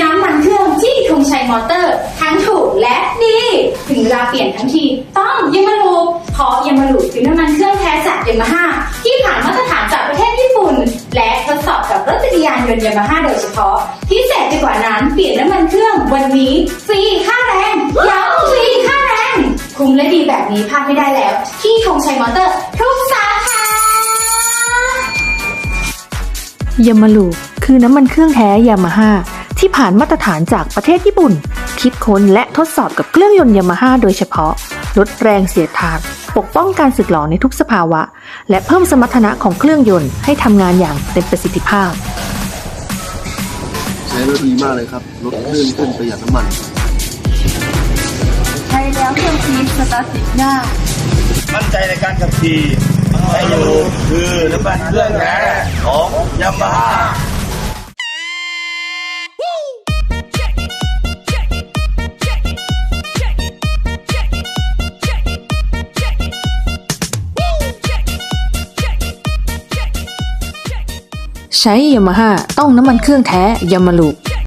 น้ำมันเครื่องที่ทงชัยมอเตอร์ ทั้งถูกและดีถึงเวลาเปลี่ยนทั้งที ต้องยามาลูเพราะยามาลูคือน้ำมันเครื่องแท้จากยามาฮ่าที่ผ่านมาตรฐานจากประเทศญี่ปุ่น และทดสอบกับรถจักรยานยนต์ยามาฮ่าโดยเฉพาะ พิเศษไปกว่านั้นเปลี่ยนน้ำมันเครื่องวันนี้ฟรีค่าแรงย้ำฟรีค่าแรง คุ้มและดีแบบนี้พลาดไม่ได้แล้ว ที่ธงชัยมอเตอร์ทุกสาขายามาลู คือน้ำมันเครื่องแท้ยามาฮ่าที่ผ่านมาตรฐานจากประเทศญี่ปุ่น คิดค้นและทดสอบกับเครื่องยนต์ยามาฮ่าโดยเฉพาะ ลดแรงเสียดทาน ปกป้องการสึกหรอในทุกสภาวะ และเพิ่มสมรรถนะของเครื่องยนต์ให้ทำงานอย่างเต็มประสิทธิภาพ ใช้แล้วดีมากเลยครับลดคลื่นขึ้นประหยัดน้ำมัน ใช้แล้วเครื่องพีสตาร์ทติดง่ายมั่นใจในการขับขี่ใช้อยู่คือน้ำมันเครื่องแท้ของยามาฮ่า ใช้ยามาฮ่าต้องน้ำมันเครื่องแท้ยามาลูก